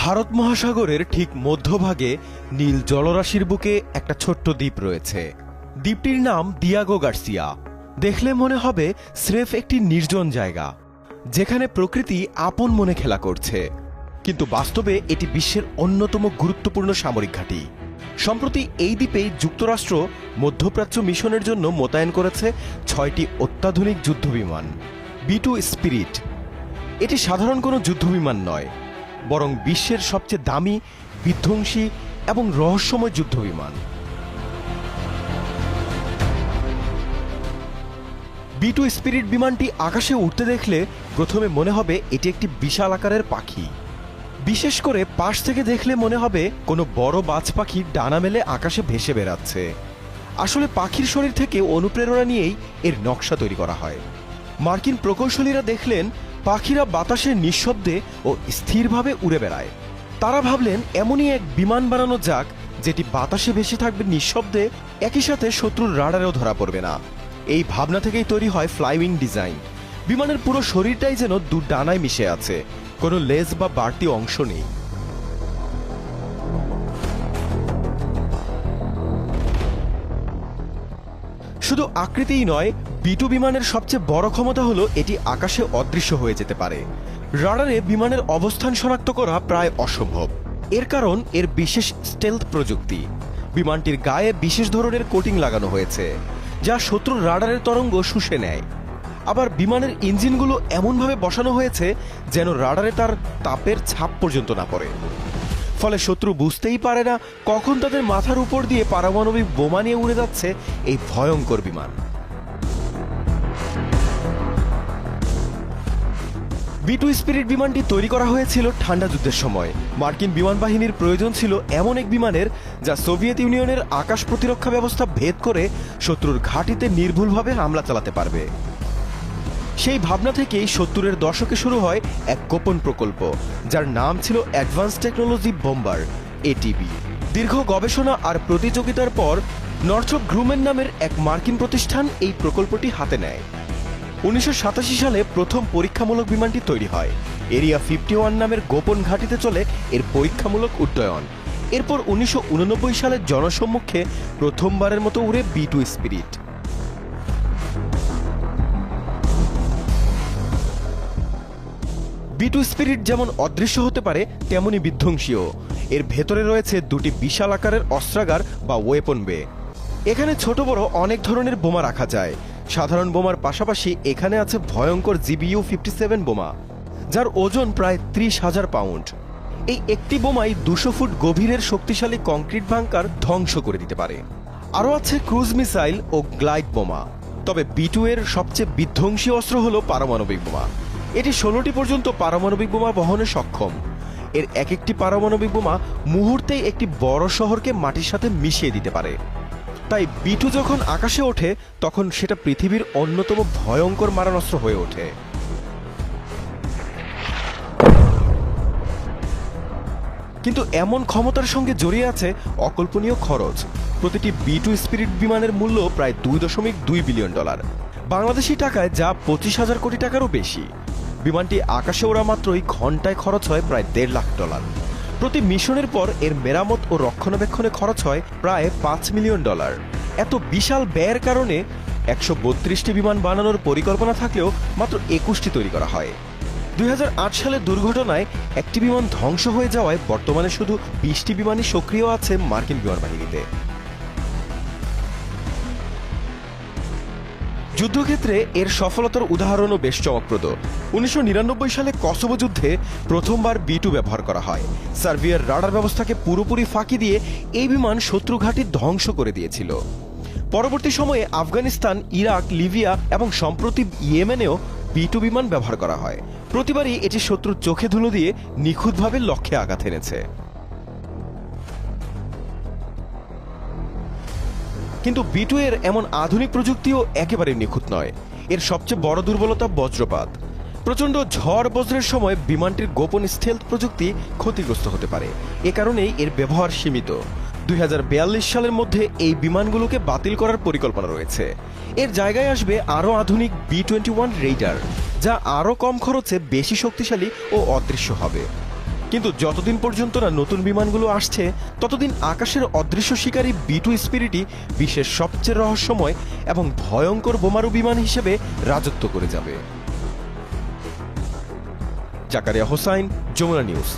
ভারত মহাসাগরের ঠিক মধ্যভাগে নীল জলরাশির বুকে একটা ছোট্ট দ্বীপ রয়েছে। দ্বীপটির নাম দিয়াগো গার্সিয়া। দেখলে মনে হবে স্রেফ একটি নির্জন জায়গা, যেখানে প্রকৃতি আপন মনে খেলা করছে। কিন্তু বাস্তবে এটি বিশ্বের অন্যতম গুরুত্বপূর্ণ সামরিক ঘাঁটি। সম্প্রতি এই দ্বীপেই যুক্তরাষ্ট্র মধ্যপ্রাচ্য মিশনের জন্য মোতায়েন করেছে ছয়টি অত্যাধুনিক যুদ্ধবিমান, বি টু স্পিরিট। এটি সাধারণ কোনো যুদ্ধবিমান নয় বরং বিশ্বের সবচেয়ে দামি, বিধ্বংসী এবং রহস্যময় যুদ্ধ বিমান। বি টু স্পিরিট বিমানটি আকাশে উঠতে দেখলে প্রথমে মনে হবে এটি একটি বিশাল আকারের পাখি। বিশেষ করে পাশ থেকে দেখলে মনে হবে কোনো বড় বাজ পাখি ডানা মেলে আকাশে ভেসে বেড়াচ্ছে। আসলে পাখির শরীর থেকে অনুপ্রেরণা নিয়েই এর নকশা তৈরি করা হয়। মার্কিন প্রকৌশলীরা দেখলেন পাখিরা বাতাসে নিঃশব্দে ও স্থিরভাবে উড়ে বেড়ায়। তারা ভাবলেন, এমনই এক বিমান বানানো যাক, যেটি বাতাসে ভেসে থাকবে নিঃশব্দে, একই সাথে শত্রুর রাডারেও ধরা পড়বে না। এই ভাবনা থেকেই তৈরি হয় ফ্লাইউইং ডিজাইন। বিমানের পুরো শরীরটাই যেন দু ডানায় মিশে আছে। কোনো লেজ বা বাড়তি অংশ নেই। শুধু আকৃতিই নয় বিটু বিমানের সবচেয়ে বড় ক্ষমতা হলো এটি আকাশে অদৃশ্য হয়ে যেতে পারে। রাডারে বিমানের অবস্থান শনাক্ত করা প্রায় অসম্ভব। এর কারণ এর বিশেষ স্টেলথ প্রযুক্তি। বিমানটির গায়ে বিশেষ ধরনের কোটিং লাগানো হয়েছে, যা শত্রুর রাডারের তরঙ্গ শুষে নেয়। আবার বিমানের ইঞ্জিনগুলো এমনভাবে বসানো হয়েছে যেন রাডারে তার তাপের ছাপ পর্যন্ত না পড়ে। ফলে শত্রু বুঝতেই পারে না কখন তাদের মাথার উপর দিয়ে পারমাণবিক বোমা নিয়ে উড়ে যাচ্ছে এই ভয়ঙ্কর বিমান। বি টু স্পিরিট বিমানটি তৈরি করা হয়েছিল ঠান্ডা যুদ্ধের সময়। মার্কিন বিমান বাহিনীর প্রয়োজন ছিল এমন এক বিমানের যা সোভিয়েত ইউনিয়নের আকাশ প্রতিরক্ষা ব্যবস্থা ভেদ করে শত্রুর ঘাঁটিতে নির্ভুলভাবে হামলা চালাতে পারবে। সেই ভাবনা থেকেই সত্তরের দশকে শুরু হয় এক গোপন প্রকল্প, যার নাম ছিল অ্যাডভান্স টেকনোলজি বোম্বার এটিবি দীর্ঘ গবেষণা আর প্রতিযোগিতার পর নর্থপ গ্রুমেন নামের এক মার্কিন প্রতিষ্ঠান এই প্রকল্পটি হাতে নেয়। উনিশশো সাতাশি সালে প্রথম পরীক্ষামূলক বিমানটি তৈরি হয়। এরিয়া ফিফটি ওয়ান নামের গোপন ঘাঁটিতে চলে এর পরীক্ষামূলক উড্ডয়ন। এরপর উনিশশো সালের জনসম্মুখে প্রথমবারের মতো উড়ে B two spirit. B two spirit যেমন অদৃশ্য হতে পারে, তেমনি বিধ্বংসীও। এর ভেতরে রয়েছে দুটি বিশাল আকারের অস্ত্রাগার বা ওয়েপন বে। এখানে ছোট বড় অনেক ধরনের বোমা রাখা যায়। সাধারণ বোমার পাশাপাশি এখানে আছে ভয়ঙ্কর জিবিইউ ফিফটি সেভেন বোমা, যার ওজন প্রায় ত্রিশ হাজার পাউন্ড। এই একটি বোমাই দুশো ফুট গভীরের শক্তিশালী কংক্রিট ভাঙ্কার ধ্বংস করে দিতে পারে। আরও আছে ক্রুজ মিসাইল ও গ্লাইড বোমা, তবে বিটু এর সবচেয়ে বিধ্বংসী অস্ত্র হল পারমাণবিক বোমা। এটি ষোলোটি পর্যন্ত পারমাণবিক বোমা বহনে সক্ষম। এর এক একটি পারমাণবিক বোমা মুহূর্তেই একটি বড় শহরকে মাটির সাথে মিশিয়ে দিতে পারে। তাই বিটু যখন আকাশে ওঠে, তখন সেটা পৃথিবীর অন্যতম ভয়ঙ্কর মারণাস্ত্র হয়ে ওঠে। কিন্তু এমন ক্ষমতার সঙ্গে জড়িয়ে আছে অকল্পনীয় খরচ। প্রতিটি বি টু স্পিরিট বিমানের মূল্য প্রায় দুই দশমিক দুই বিলিয়ন ডলার। বাংলাদেশি টাকায় যা পঁচিশ হাজার কোটি টাকারও বেশি। বিমানটি আকাশে ওড়া মাত্রই ঘন্টায় খরচ হয় প্রায় দেড় লাখ ডলার। প্রতি মিশনের পর এর মেরামত ও রক্ষণাবেক্ষণে খরচ হয় প্রায় পাঁচ মিলিয়ন ডলার। এত বিশাল ব্যয়ের কারণে একশো বত্রিশটি বিমান বানানোর পরিকল্পনা থাকলেও মাত্র একুশটি তৈরি করা হয়। দুই হাজার আট সালের দুর্ঘটনায় একটি বিমান ধ্বংস হয়ে যাওয়ায় বর্তমানে শুধু বিশটি বিমানই সক্রিয় আছে মার্কিন বিমান বাহিনীতে যুদ্ধক্ষেত্রে এর সফলতার উদাহরণও বেশ চমকপ্রদ। উনিশশো নিরানব্বই সালে কসোভো যুদ্ধে প্রথমবার বি টু ব্যবহার করা হয়। সার্বিয়ার রাডার ব্যবস্থাকে পুরোপুরি ফাঁকি দিয়ে এই বিমান শত্রু ঘাঁটি ধ্বংস করে দিয়েছিল। পরবর্তী সময়ে আফগানিস্তান, ইরাক, লিবিয়া এবং সম্প্রতি ইয়েমেনেও বি টু বিমান ব্যবহার করা হয়। প্রতিবারই এটি শত্রুর চোখে ধুলো দিয়ে নিখুঁতভাবে লক্ষ্যে আঘাত এনেছে। কিন্তু বিটু এর এমন আধুনিক প্রযুক্তিও একেবারে নিখুঁত নয়। এর সবচেয়ে বড় দুর্বলতা বজ্রপাত। প্রচণ্ড ঝড় বজ্রের সময় বিমানটির গোপন স্টেলথ প্রযুক্তি ক্ষতিগ্রস্ত হতে পারে। এ কারণেই এর ব্যবহার সীমিত। দুই হাজার বিয়াল্লিশ সালের মধ্যে এই বিমানগুলোকে বাতিল করার পরিকল্পনা রয়েছে। এর জায়গায় আসবে আরও আধুনিক বি টোয়েন্টি ওয়ান রেইডার যা আরও কম খরচে বেশি শক্তিশালী ও অদৃশ্য হবে। কিন্তু যতদিন পর্যন্ত না নতুন বিমানগুলো আসছে, ততদিন আকাশের অদৃশ্য শিকারী বি টু স্পিরিটই বিশ্বের সবচেয়ে রহস্যময় এবং ভয়ঙ্কর বোমারু বিমান হিসেবে রাজত্ব করে যাবে। জাকারিয়া হোসাইন, যমুনা নিউজ।